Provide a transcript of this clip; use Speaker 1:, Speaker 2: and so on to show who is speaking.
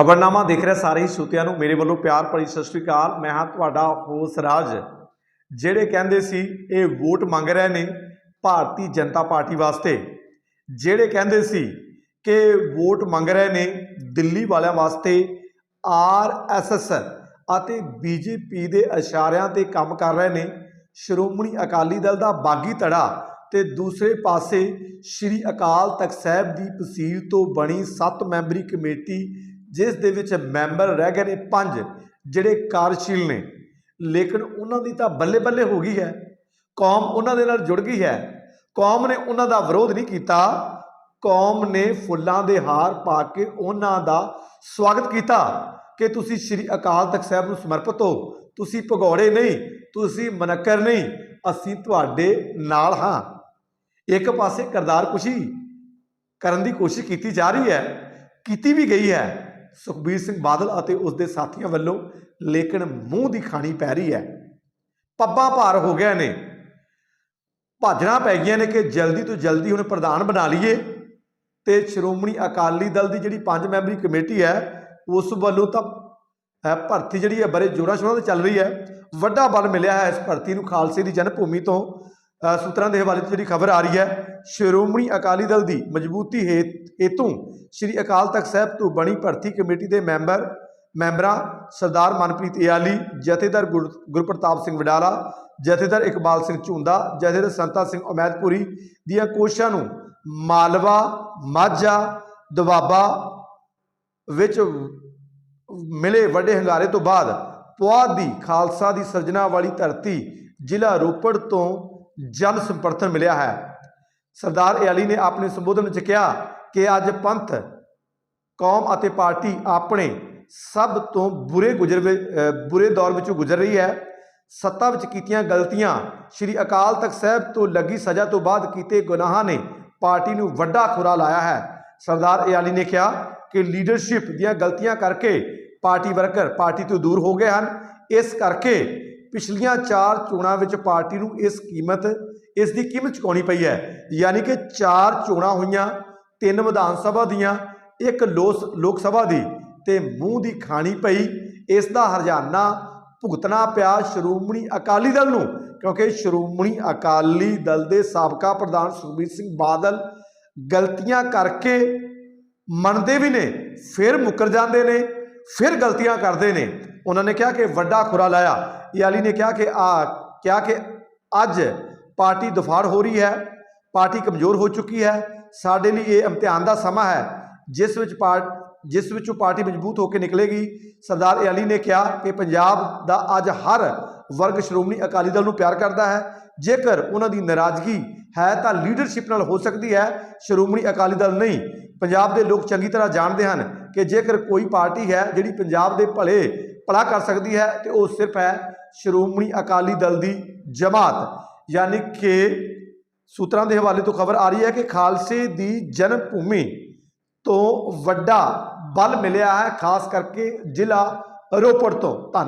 Speaker 1: ਖਬਰਨਾਮਾ ਦੇਖ ਰਿਹਾ ਸਾਰੇ ਹੀ ਸਰੋਤਿਆਂ ਨੂੰ। ਮੇਰੇ ਵੱਲੋਂ ਪਿਆਰ ਭਰੀ ਸਤਿ ਸ਼੍ਰੀ ਅਕਾਲ। ਮੈਂ ਹਾਂ ਤੁਹਾਡਾ ਹੋਸ ਰਾਜ। ਜਿਹੜੇ ਕਹਿੰਦੇ ਸੀ, ਇਹ ਵੋਟ ਮੰਗ ਰਹੇ ਨੇ ਭਾਰਤੀ ਜਨਤਾ ਪਾਰਟੀ ਵਾਸਤੇ। ਜਿਹੜੇ ਕਹਿੰਦੇ ਸੀ ਕਿ ਵੋਟ ਮੰਗ ਰਹੇ ਨੇ ਦਿੱਲੀ ਵਾਲਿਆਂ ਵਾਸਤੇ ਆਰਐਸਐਸ ਅਤੇ ਬੀਜੇਪੀ ਦੇ ਇਸ਼ਾਰਿਆਂ ਤੇ ਕੰਮ ਕਰ ਰਹੇ ਨੇ, ਸ਼੍ਰੋਮਣੀ ਅਕਾਲੀ ਦਲ ਦਾ ਬਾਗੀ ਧੜਾ ਤੇ ਦੂਸਰੇ ਪਾਸੇ ਸ਼੍ਰੀ ਅਕਾਲ ਤਖਤ ਸਾਹਿਬ ਦੀ ਤਹਿਸੀਲ ਤੋਂ ਬਣੀ 7 ਮੈਂਬਰੀ ਕਮੇਟੀ ਜਿਸ ਦੇ ਵਿੱਚ ਮੈਂਬਰ ਰਹਿ ਗਏ ਨੇ ਪੰਜ, ਜਿਹੜੇ ਕਾਰਜਸ਼ੀਲ ਨੇ। ਲੇਕਿਨ ਉਹਨਾਂ ਦੀ ਤਾਂ ਬੱਲੇ ਬੱਲੇ ਹੋ ਗਈ ਹੈ। ਕੌਮ ਉਹਨਾਂ ਦੇ ਨਾਲ ਜੁੜ ਗਈ ਹੈ। ਕੌਮ ਨੇ ਉਹਨਾਂ ਦਾ ਵਿਰੋਧ ਨਹੀਂ ਕੀਤਾ। ਕੌਮ ਨੇ ਫੁੱਲਾਂ ਦੇ ਹਾਰ ਪਾ ਕੇ ਉਹਨਾਂ ਦਾ ਸਵਾਗਤ ਕੀਤਾ ਕਿ ਤੁਸੀਂ ਸ਼੍ਰੀ ਅਕਾਲ ਤਖਤ ਸਾਹਿਬ ਨੂੰ ਸਮਰਪਿਤ ਹੋ। ਤੁਸੀਂ ਭਗੌੜੇ ਨਹੀਂ, ਤੁਸੀਂ ਮਨਕਰ ਨਹੀਂ, ਅਸੀਂ ਤੁਹਾਡੇ ਨਾਲ ਹਾਂ। ਇੱਕ ਪਾਸੇ ਕਰਤਾਰ ਕੁਸ਼ੀ ਕਰਨ ਦੀ ਕੋਸ਼ਿਸ਼ ਕੀਤੀ ਜਾ ਰਹੀ ਹੈ, ਕੀਤੀ ਵੀ ਗਈ ਹੈ। ਸੁਖਬੀਰ ਸਿੰਘ ਬਾਦਲ ਅਤੇ ਉਸ ਦੇ ਸਾਥੀਆਂ ਵੱਲੋਂ ਲੇਕਿਨ ਮੂੰਹ ਦੀ ਖਾਣੀ ਪੈ ਰਹੀ ਹੈ। ਪੱਬਾਂ ਭਾਰ ਹੋ ਗਿਆ ਨੇ। ਭਾਜਣਾ ਪੈ ਗਈਆਂ ਨੇ ਕਿ ਜਲਦੀ ਤੋਂ ਜਲਦੀ ਹੁਣ ਪ੍ਰਧਾਨ ਬਣਾ ਲਈਏ ਤੇ ਸ਼੍ਰੋਮਣੀ ਅਕਾਲੀ ਦਲ ਦੀ ਜਿਹੜੀ ਪੰਜ ਮੈਂਬਰੀ ਕਮੇਟੀ ਹੈ, ਉਸ ਵੱਲੋਂ ਤਾਂ ਭਰਤੀ ਜਿਹੜੀ ਹੈ ਬੜੇ ਜੋਰਾਂ ਸ਼ੋਰਾਂ ਤੇ ਚੱਲ ਰਹੀ ਹੈ। ਵੱਡਾ ਬਲ ਮਿਲਿਆ ਹੈ ਇਸ ਭਰਤੀ ਨੂੰ ਖਾਲਸੇ ਦੀ ਜਨਮ ਭੂਮੀ ਤੋਂ। ਸੂਤਰਾਂ ਦੇ ਹਵਾਲੇ ਤੋਂ ਜਿਹੜੀ ਖਬਰ ਆ ਰਹੀ ਹੈ, ਸ਼੍ਰੋਮਣੀ ਅਕਾਲੀ ਦਲ ਦੀ ਮਜ਼ਬੂਤੀ ਹੇ- ਹੇਤੂ ਸ਼੍ਰੀ ਅਕਾਲ ਤਖਤ ਸਾਹਿਬ ਤੋਂ ਬਣੀ ਭਰਤੀ ਕਮੇਟੀ ਦੇ ਮੈਂਬਰ, ਮੈਂਬਰਾਂ ਸਰਦਾਰ ਮਨਪ੍ਰੀਤ ਇਆਲੀ, ਜਥੇਦਾਰ ਗੁਰ- ਗੁਰਪ੍ਰਤਾਪ ਸਿੰਘ ਵਡਾਲਾ, ਜਥੇਦਾਰ ਇਕਬਾਲ ਸਿੰਘ ਝੁੰਦਾ, ਜਥੇਦਾਰ ਸੰਤਾ ਸਿੰਘ ਉਮੈਦਪੁਰੀ ਦੀਆਂ ਕੋਸ਼ਿਸ਼ਾਂ ਨੂੰ ਮਾਲਵਾ, ਮਾਝਾ ਦੁਆਬਾ ਵਿੱਚ ਮਿਲੇ ਵੱਡੇ ਹੰਗਾਰੇ ਤੋਂ ਬਾਅਦ ਪੁਆਧ ਦੀ ਖਾਲਸਾ ਦੀ ਸਿਰਜਣਾ ਵਾਲੀ ਧਰਤੀ ਜ਼ਿਲ੍ਹਾ ਰੋਪੜ ਤੋਂ ਜਨ ਸੰਪਰਥਨ ਮਿਲਿਆ ਹੈ। ਸਰਦਾਰ ਇਆਲੀ ਨੇ ਆਪਣੇ ਸੰਬੋਧਨ ਵਿੱਚ ਕਿਹਾ ਕਿ ਅੱਜ ਪੰਥ, ਕੌਮ ਅਤੇ ਪਾਰਟੀ ਆਪਣੇ ਸਭ ਤੋਂ ਬੁਰੇ ਗੁਜ਼ਰ ਬੁਰੇ ਦੌਰ ਵਿੱਚੋਂ ਗੁਜ਼ਰ ਰਹੀ ਹੈ। ਸੱਤਾ ਵਿੱਚ ਕੀਤੀਆਂ ਗਲਤੀਆਂ ਸ੍ਰੀ ਅਕਾਲ ਤਖਤ ਸਾਹਿਬ ਤੋਂ ਲੱਗੀ ਸਜ਼ਾ ਤੋਂ ਬਾਅਦ ਕੀਤੇ ਗੁਨਾਹਾਂ ਨੇ ਪਾਰਟੀ ਨੂੰ ਵੱਡਾ ਖੁਰਾ ਲਾਇਆ ਹੈ। ਸਰਦਾਰ ਇਆਲੀ ਨੇ ਕਿਹਾ ਕਿ ਲੀਡਰਸ਼ਿਪ ਦੀਆਂ ਗਲਤੀਆਂ ਕਰਕੇ ਪਾਰਟੀ ਵਰਕਰ ਪਾਰਟੀ ਤੋਂ ਦੂਰ ਹੋ ਗਏ ਹਨ। ਇਸ ਕਰਕੇ ਪਿਛਲੀਆਂ ਚਾਰ ਚੋਣਾਂ ਵਿੱਚ ਪਾਰਟੀ ਨੂੰ ਇਸ ਕੀਮਤ, ਇਸ ਦੀ ਕੀਮਤ ਚੁਕਾਉਣੀ ਪਈ ਹੈ। ਯਾਨੀ ਕਿ ਚਾਰ ਚੋਣਾਂ ਹੋਈਆਂ, ਤਿੰਨ ਵਿਧਾਨ ਸਭਾ ਦੀਆਂ, ਇੱਕ ਲੋਸ, ਲੋਕ ਸਭਾ ਦੀ ਤੇ ਮੂੰਹ ਦੀ ਖਾਣੀ ਪਈ। ਇਸ ਦਾ ਹਰਜਾਨਾ ਭੁਗਤਣਾ ਪਿਆ ਸ਼੍ਰੋਮਣੀ ਅਕਾਲੀ ਦਲ ਨੂੰ, ਕਿਉਂਕਿ ਸ਼੍ਰੋਮਣੀ ਅਕਾਲੀ ਦਲ ਦੇ ਸਾਬਕਾ ਪ੍ਰਧਾਨ ਸੁਖਬੀਰ ਸਿੰਘ ਬਾਦਲ ਗਲਤੀਆਂ ਕਰਕੇ ਮੰਨਦੇ ਵੀ ਨੇ, ਫਿਰ ਮੁੱਕਰ ਜਾਂਦੇ ਨੇ। ਫਿਰ ਗਲਤੀਆਂ ਕਰਦੇ ਨੇ। ਉਹਨਾਂ ਨੇ ਕਿਹਾ ਕਿ ਵੱਡਾ ਖੁਰਾ ਲਾਇਆ। ਯਾਲੀ ਨੇ ਕਿਹਾ ਕਿ ਆ, ਕਿਹਾ ਕਿ ਅੱਜ ਪਾਰਟੀ ਦਫਾੜ ਹੋ ਰਹੀ ਹੈ, ਪਾਰਟੀ ਕਮਜ਼ੋਰ ਹੋ ਚੁੱਕੀ ਹੈ। ਸਾਡੇ ਲਈ ਇਹ ਇਮਤਿਹਾਨ ਦਾ ਸਮਾਂ ਹੈ, ਜਿਸ ਵਿੱਚ ਪਾਰਟ ਜਿਸ ਵਿੱਚੋਂ ਪਾਰਟੀ ਮਜ਼ਬੂਤ ਹੋ ਕੇ ਨਿਕਲੇਗੀ। ਸਰਦਾਰ ਅਲੀ ਨੇ ਕਿਹਾ ਕਿ ਪੰਜਾਬ ਦਾ ਅੱਜ ਹਰ ਵਰਗ ਸ਼੍ਰੋਮਣੀ ਅਕਾਲੀ ਦਲ ਨੂੰ ਪਿਆਰ ਕਰਦਾ ਹੈ। ਜੇਕਰ ਉਹਨਾਂ ਦੀ ਨਾਰਾਜ਼ਗੀ ਹੈ ਤਾਂ ਲੀਡਰਸ਼ਿਪ ਨਾਲ ਹੋ ਸਕਦੀ ਹੈ। ਸ਼੍ਰੋਮਣੀ ਅਕਾਲੀ ਦਲ ਨਹੀਂ ਪੰਜਾਬ ਦੇ ਲੋਕ ਚੰਗੀ ਤਰ੍ਹਾਂ ਜਾਣਦੇ ਹਨ ਕਿ ਜੇਕਰ ਕੋਈ ਪਾਰਟੀ ਹੈ ਜਿਹੜੀ ਪੰਜਾਬ ਦੇ ਭਲੇ ਭਲਾ ਕਰ ਸਕਦੀ ਹੈ, ਤੇ ਉਹ ਸਿਰਫ ਹੈ ਸ਼੍ਰੋਮਣੀ ਅਕਾਲੀ ਦਲ ਦੀ ਜਮਾਤ। ਯਾਨੀ ਕਿ ਸੂਤਰਾਂ ਦੇ ਹਵਾਲੇ ਤੋਂ ਖਬਰ ਆ ਰਹੀ ਹੈ ਕਿ ਖਾਲਸੇ ਦੀ ਜਨਮ ਭੂਮੀ ਤੋਂ ਵੱਡਾ ਬਲ ਮਿਲਿਆ ਹੈ, ਖਾਸ ਕਰਕੇ ਜ਼ਿਲ੍ਹਾ ਰੋਪੜ ਤੋਂ। ਧੰਨਵਾਦ।